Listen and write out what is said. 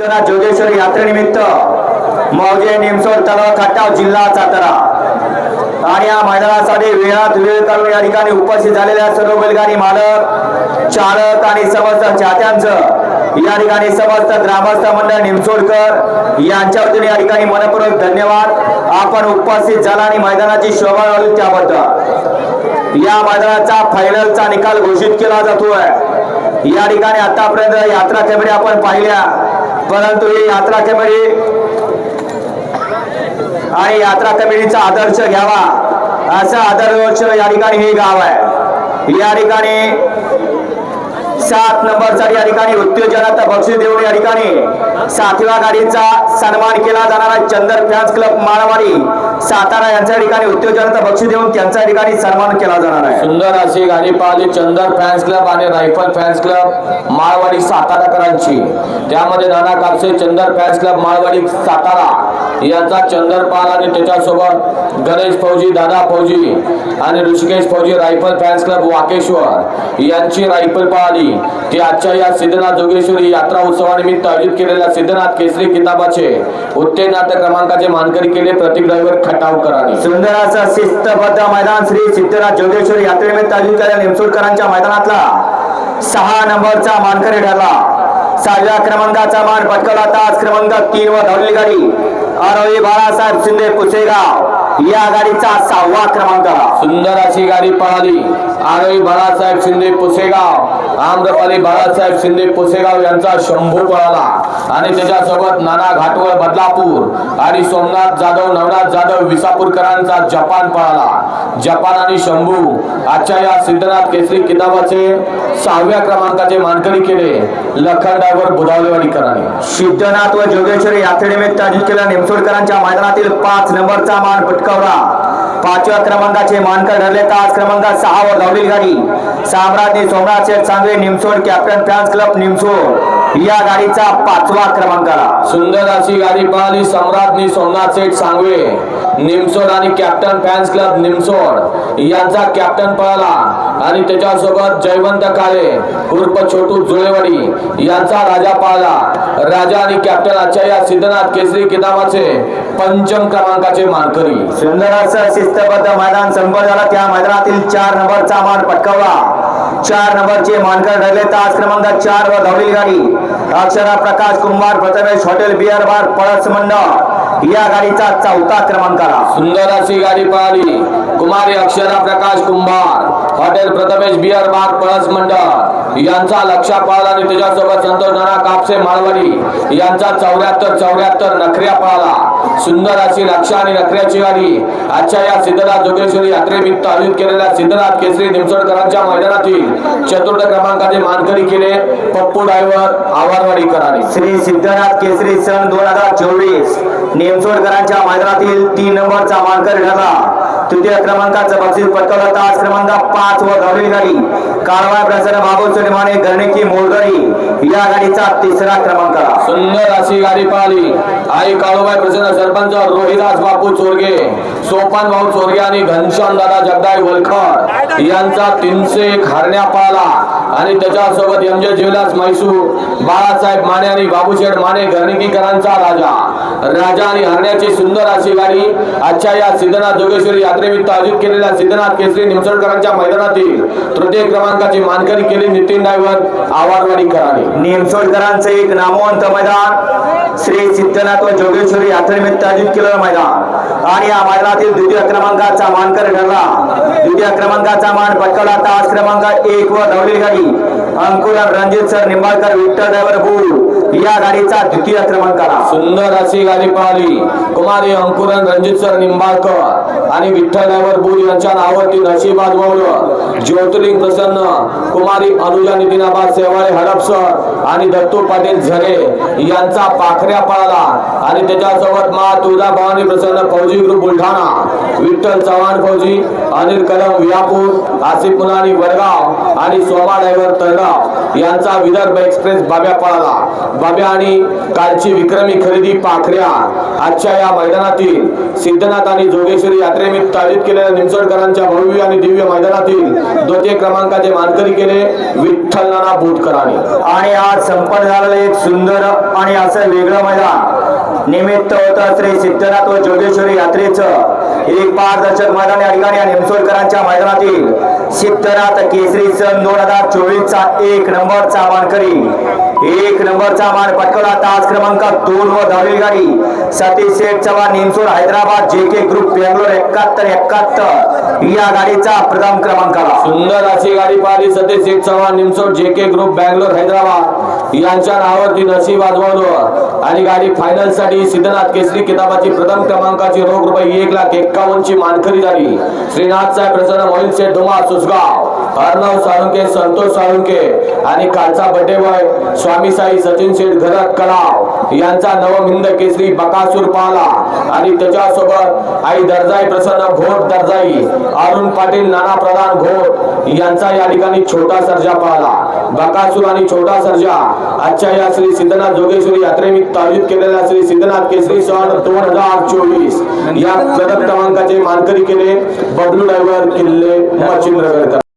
तर जोगेश्वर यात्रेनिमित्त मौजे निमसोड तलाव खटाव जिल्हा सातारा. आणि या मैदानासाठी वेळात वेळ काढून या ठिकाणी उपस्थित झालेल्या सर्व बैलगाडी मालक चालक आणि समस्त चाहत्यांचं या ठिकाणी समस्त ग्रामस्थ मंडळ निमसोडकर यांच्या वतीने या ठिकाणी मनपूर्वक धन्यवाद. आपण उपस्थित झाला आणि मैदानाची शोभा लावली त्याबद्दल. या मैदानाचा फायनलचा निकाल घोषित केला जातोय. या ठिकाणी आतापर्यंत यात्रा कमिटी आपण पाहिल्या. परंतु ही यात्रा कमिटी आणि यात्रा कमिटीचा आदर्श घ्यावा. असा आदर्श या ठिकाणी हे गाव आहे. या ठिकाणी सात नंबरसाठी या ठिकाणी उत्तेजनात बक्षीस देऊन या ठिकाणी सातव्या गाडीचा सन्मान केला जाणारा चंदर फॅन्स क्लब माळवाडी सातारा यांच्या ठिकाणी उत्तेजनात बक्षीस देऊन त्यांच्या ठिकाणी सन्मान केला जाणार आहे. सुंदर अशी गाडी पाहिली चंदर फॅन्स क्लब आणि रायफल फॅन्स क्लब माळवाडी साताराकरांची. त्यामध्ये नाना कापसे चंदर फॅन्स क्लब माळवाडी सातारा यांचा चंदर पाल आणि त्याच्यासोबत गणेश फौजी दादा फौजी आणि ऋषिकेश फौजी रायफल फॅन्स क्लब वाकेश्वर यांची रायफल पाळली ती आजच्या या सिद्धनाथ जोगेश्वरी यात्रा उत्सवानिमित्त आयोजित केलेल्या सिद्धनाथ केसरी किताबाचे उत्तेजनार्थ क्रमांकाचे मानकरी केले प्रतीक ड्रायव्हर खटावकरांनी. सुंदर असं शिस्तबद्ध मैदान श्री सिद्धनाथ जोगेश्वर यात्रेनिमित्त आयोजित केलेल्या निमसोडकरांच्या मैदानातला सहा नंबरचा मानकरी ठरला. सहाव्या क्रमांकाचा मान पटकवला. तास क्रमांक तीन वर धावलेली गाडी आरोही बाळासाहेब शिंदे पुसेगाव. या गाडीचा सहावा क्रमांक. आला. सुंदर अशी गाडी पळाली. आरोही बाळासाहेब शिंदे पुसेगाव. आम्रपाली बाळासाहेब शिंदे पुसेगाव यांचा शंभू पळाला. आणि त्याच्यासोबत नाना घाटवळ बदलापूर आणि सोमनाथ जाधव नवनाथ जाधव विसापूरकरांचा जपान पळाला. जपान आणि शंभू. आजच्या या सिद्धनाथ केसरी किताबाचे सहाव्या क्रमांकाचे मानकरी केले. लखन ड्रायव्हर बुधावलेवाडीकरांनी. सिद्धनाथ व जोगेश्वर यात्रेनिमित्त आयोजित केलेल्या निमसोडकरांच्या मैदानातील पाच नंबरचा मान पटकावला पाचव्या क्रमांकाचे मानकर ठरले तर आज क्रमांक सहा वर धावलेली गाडी. साम्राज्ञी Somnath Sheth Sangve Nimsod captain fans club Nimsod. या गाडीचा पाचवा क्रमांक आला सुंदर अशी गाडी पळाली सम्राटनी सोमनाथ सेठ सांगवे. निमसोड आणि कॅप्टन फॅन्स क्लब निमसोड. यांचा कॅप्टन पळाला आणि त्याच्यासोबत जयवंत काळे उर्फ छोटू जुळेवाडी यांचा राजा पळाला. राजा आणि कॅप्टन आजच्या या सिद्धनाथ केसरी किताबाचे पंचम क्रमांकाचे मानकरी. सुंदर असं शिस्तबद्ध मैदान संपन्न झाला. त्या मैदानातील चार नंबरचा मान पटकावला चार नंबरचे मानकर ठरले तास क्रमांक चार वर धावलेली गाडी. Akshara Prakash Kumbhar Prathamesh hotel beer bar Palas मंडळ. या गाडीचा चौथा क्रमांक आला सुंदर अशी गाडी पळाली कुमारी Akshara Prakash Kumbhar hotel Prathamesh beer bar Palas मंडळ. यांचा लक्षा पळाला आणि त्याच्यासोबत संतोष नाना कापसे माळवाडी यांचा चौऱ्याहत्तर चौऱ्याहत्तर नखऱ्या पळाला. सुंदर अशी लक्ष आणि नखऱ्याची गाडी आजच्या या सिद्धनाथ जोगेश्वरी यात्रेनिमित्त आयोजित केलेल्या सिद्धनाथ केसरी निमसडकरांच्या मैदानातील चतुर्थ क्रमांकाचे मानकरी केले पप्पू ड्रायव्हर आवारवाडीकरांनी. श्री सिद्धनाथ केसरी सन दोन हजार चोवीस नेमसोडकरांच्या मैदानातील तीन नंबरचा मानकर ठरला. तृतीय क्रमांकाचा बक्षीस पटकवलं तास क्रमांक पाच व धावलेली गाडी कारवाई प्रसन्न बाबू सुलेमाने गरणिकी मोलगरी या गाडीचा तिसरा क्रमांक. आला सुंदर अशी गाडी पाहिली. आई काळूबाई प्रसन्न सरपंच रोहिदास बापू चोरगे सोपान भाऊ चोरगे आणि घनश्याम दादा जगदाई वलखर यांचा तीनशे एक हरण्या पाळला आणि त्याच्यासोबत एम जे ज्वेलर्स म्हैसूर बाळासाहेब माने आणि बाबूशेठ माने घरणिकीकरांचा राजा. राजा आणि हरण्याची सुंदर अशी गाडी आजच्या या सिद्धनाथ जोगेश्वरी यात्रेनिमित्त आयोजित केलेल्या सिद्धनाथ केसरी निमसोडकरांच्या मैदानातील तृतीय क्रमांकाची मानकरी केली नितीन डायव्हर आवारवाडी करावी नेमसोडकरांचं एक नामवंत मैदान श्री सिद्धनाथ व जोगेश्वरी यात्रेनिमित्त आयोजित केलेलं मैदान. आणि या मैदानातील द्वितीय क्रमांकाचा मानकर ठरला. द्वितीय क्रमांकाचा मान पटकावला तास क्रमांक एक व धावलेली गाडी. Ankur Ranjit sir Nimbalkar Vitthal driver bull. या गाडीचा द्वितीय क्रमांक आला सुंदर अशी गाडी पाहिली. कुमारी अंकुरन रणजित सर निंबाळकर आणि विठ्ठल ड्रायव्हर बुल यांच्या नावावरती नशीब आजमावलं ज्योतिर्लिंग प्रसन्न कुमारी अनुजा नितीनाबाद सेवाळे हडपसर आणि दत्तू पाटील झरे. यांचा पाखऱ्या पळाला आणि त्याच्यासोबत मा तुळजा भवानी प्रसन्न फौजी ग्रुप बुलढाणा विठ्ठल चव्हाण फौजी अनिल कदम विहापूर आसिफ मुलानी वडगाव आणि सोमा डायव्हर तळगाव यांचा विदर्भ एक्सप्रेस बाब्या पळाला. बाब्या आणि कालची विक्रमी खरेदी पाखऱ्या. आजच्या या मैदानातील सिद्धनाथ आणि जोगेश्वरी यात्रेनिमित्त आयोजित केलेल्या निमसोडकरांच्या भव्य आणि दिव्य मैदानातील द्वितीय क्रमांकाचे मानकरी केले विठ्ठल नाना बोटकरांनी. आणि आज संपन्न झालेले एक सुंदर आणि असं वेगळं मैदान. निमित्त होतं श्री सिद्धनाथ व जोगेश्वरी यात्रेचं. एक पारदर्शक मैदान या ठिकाणी या निमसोडकरांच्या मैदानातील सिद्धनाथ केसरी सन दोन हजार चोवीस चा एक नंबरचा मानकरी एक नंबरचा मान पटकवला तास क्रमांक दोन व दहावी गाडी. सतीश शेठ चव्हाण निमसोड हैदराबाद जे के ग्रुप बेंगलोर एकाहत्तर एकाहत्तर. या गाडीचा प्रथम क्रमांक सुंदर अशी गाडी पाहिली सतीश शेठ चव्हाण निमसोड जे के ग्रुप बँगलोर हैदराबाद. यांच्या नावावरती नशी वाजवलं आणि गाडी फायनलसाठी सिद्धनाथ केसरी किताबाची प्रथम क्रमांकाची रोख रुपये एक लाख एकावन्न ची मानकरी झाली. श्रीनाथ साहेब प्रसन्न मोहित शेठ धुमा सुसगाव अर्णव साळुंके संतोष साळुंके आणि कालचा बड्डे बॉय स्वामी साई सचिन शेठ घरत कलाव. यांचा नवमिंद केसरी बकासूर पाहला आणि त्याच्यासोबत आई दर्जाई प्रसन्न घोट दर्जाई अरुण पाटील नाना प्रधान घोट यांचा या ठिकाणी छोटा सर्जा पाहला बकासूर आणि छोटा सर्जा. आजच्या या श्री सिद्धनाथ जोगेश्वरी यात्रेनिमित्त आयोजित केलेल्या श्री सिद्धनाथ केसरी सन दोन हजार चोवीस. या सदर क्रमांकाचे मानकरी केले. बबलू ड्रायव्हर किल्ले मच्छिंद्रगडकर